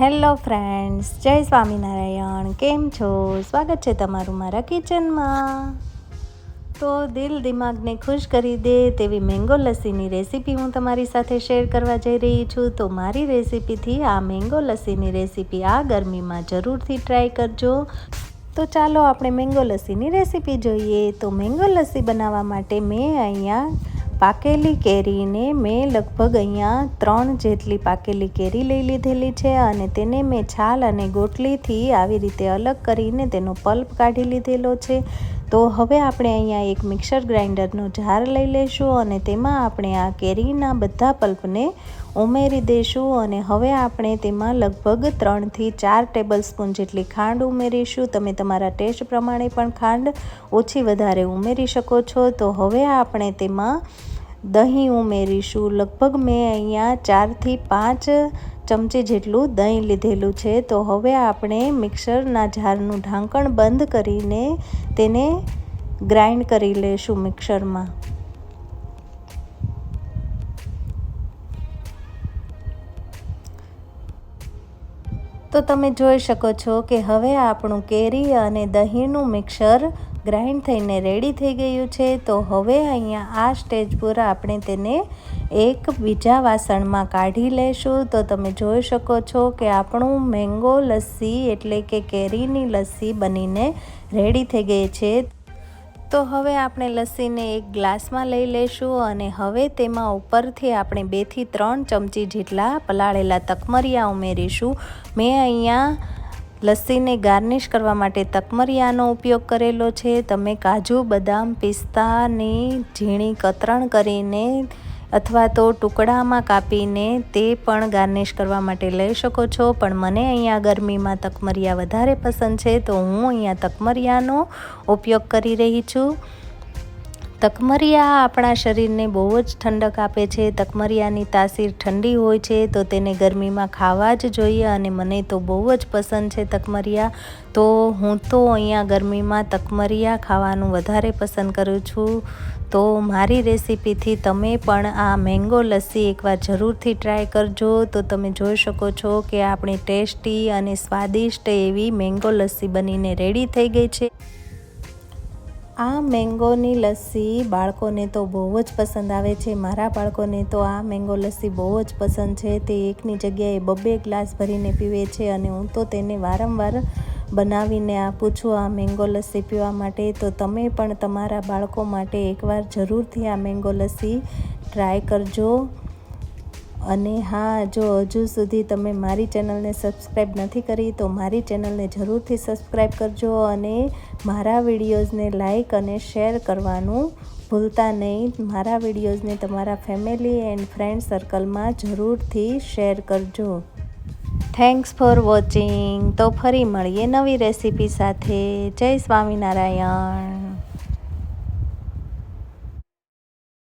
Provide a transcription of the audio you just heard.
Hello friends, જય સ્વામિનારાયણ. કેમ છો? સ્વાગત છે તમારું મારા કિચનમાં. તો દિલ દિમાગને ખુશ કરી દે તેવી મેંગો લસ્સીની રેસીપી હું તમારી સાથે શેર કરવા જઈ રહી છું. તો મારી રેસીપીથી આ મેંગો લસ્સીની રેસીપી આ ગરમીમાં જરૂરથી ટ્રાય કરજો. તો ચાલો આપણે મેંગો લસ્સીની રેસીપી જોઈએ. તો મેંગો લસ્સી બનાવવા માટે મેં અહીંયા પાકેલી કેરીને મેં લગભગ અહીંયા ત્રણ જેટલી પાકેલી કેરી લઈ લીધેલી છે અને તેને મેં છાલ અને ગોટલીથી આવી રીતે અલગ કરીને તેનો પલ્પ કાઢી લીધેલો છે. તો હવે આપણે અહીંયા એક મિક્સર ગ્રાઇન્ડરનો જાર લઈ લઈશું અને તેમાં આપણે આ કેરીના બધા પલ્પને ઉમેરી દઈશું અને હવે આપણે તેમાં લગભગ ત્રણથી ચાર ટેબલ સ્પૂન જેટલી ખાંડ ઉમેરીશું. તમે તમારા ટેસ્ટ પ્રમાણે પણ ખાંડ ઓછી વધારે ઉમેરી શકો છો. તો હવે આપણે તેમાં દહીં ઉમેરીશું. લગભગ મેં અહીંયા ચારથી પાંચ ચમચી જેટલું દહીં લીધેલું છે. તો હવે આપણે મિક્સરના જારનું ઢાંકણ બંધ કરીને તેને ગ્રાઇન્ડ કરી લઈશું મિક્સરમાં. તો તમે જોઈ શકો છો કે હવે આપણું કેરી અને દહીંનું મિક્સર ગ્રાઇન્ડ થઈને રેડી થઈ ગયું છે, તો હવે અહીંયા આ સ્ટેજ પર આપણે તેને એક બીજા વાસણમાં કાઢી લેશું. તો તમે જોઈ શકો છો કે આપણું મેંગો લસ્સી એટલે કે કેરીની લસ્સી બનીને રેડી થઈ ગઈ છે. તો હવે આપણે લસ્સીને એક ગ્લાસમાં લઈ લઈશું અને હવે તેમાં ઉપરથી આપણે બેથી ત્રણ ચમચી જેટલા પલાળેલા તકમરિયા ઉમેરીશું. મેં અહીંયા લસ્સીને ગાર્નિશ કરવા માટે તકમરિયાનો ઉપયોગ કરેલો છે. તમે કાજુ, બદામ પિસ્તાની ઝીણી કતરણ કરીને અથવા તો ટુકડામાં કાપીને તે પણ ગાર્નિશ કરવા માટે લઈ શકો છો. પણ મને અહીંયા ગરમીમાં તકમરિયા વધારે પસંદ છે, તો હું અહીંયા તકમરિયાનો ઉપયોગ કરી રહી છું. તકમરિયા આપણા શરીરને બહુ જ ઠંડક આપે છે. તકમરિયાની તાસીર ઠંડી હોય છે તો તેને ગરમીમાં ખાવા જ જોઈએ અને મને તો બહુ જ પસંદ છે તકમરિયા. તો હું તો અહીંયા ગરમીમાં તકમરિયા ખાવાનું વધારે પસંદ કરું છું. તો મારી રેસીપીથી તમે પણ આ મેંગો લસ્સી એકવાર જરૂરથી ટ્રાય કરજો. તો તમે જોઈ શકો છો કે આપણી ટેસ્ટી અને સ્વાદિષ્ટ એવી મેંગો લસ્સી બનીને રેડી થઈ ગઈ છે. આ મેંગોની લસ્સી બાળકોને તો બહુ જ પસંદ આવે છે. મારા બાળકોને તો આ મેંગો લસ્સી બહુ જ પસંદ છે. તે એકની જગ્યાએ બબ્બે ગ્લાસ ભરીને પીવે છે અને હું તો તેને વારંવાર બનાવીને આપું છું આ મેંગો લસ્સી પીવા માટે. તો તમે પણ તમારા બાળકો માટે એકવાર જરૂરથી આ મેંગો લસ્સી ટ્રાય કરજો. અને હા, જો હજુ સુધી તમે મારી ચેનલને સબસ્ક્રાઈબ નથી કરી, તો મારી ચેનલને જરૂરથી સબસ્ક્રાઈબ કરજો અને મારા વિડીયોઝને લાઈક અને શેર કરવાનું ભૂલતા નહીં. મારા વિડીયોઝને તમારા ફેમિલી એન્ડ ફ્રેન્ડ સર્કલમાં જરૂરથી શેર કરજો. Thanks for watching. તો ફરી મળીએ નવી રેસીપી સાથે. જય સ્વામિનારાયણ.